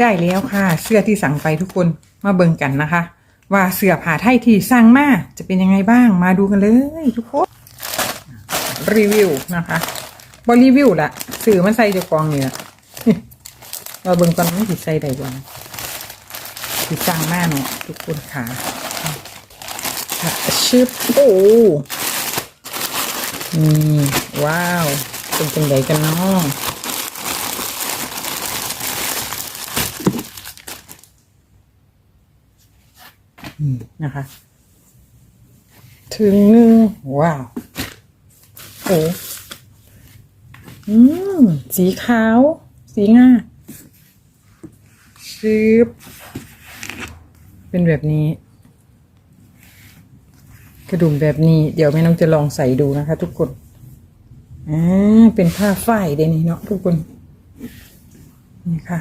ได้แล้วค่ะ เสื้อที่สั่งไปทุกคนมาเบิ่งกันนะคะ ว่าเสื้อผ้าไทยที่สั่งมาจะเป็นยังไงบ้างมาดูกันเลยทุกคนรีวิวนะคะบรีวิวละสื่อมันใส่จะกองเนี่ยมาเบิ่งกันมันสิใส่ได้บ้างที่สั่งมาเนาะทุกคนค่ะค่ะชิปโอ้นี่ว้าว เป็นจังไดกันเนาะ นะคะ ถึงหนึ่งว้าวโอ้อืมสีขาว สีง่าชืบเป็นแบบนี้ กระดุมแบบนี้ เดี๋ยวแม่น้องจะลองใส่ดูนะคะ ทุกคนอ่าเป็นผ้าฝ้ายเดนี่เนาะทุกคน นี่ค่ะ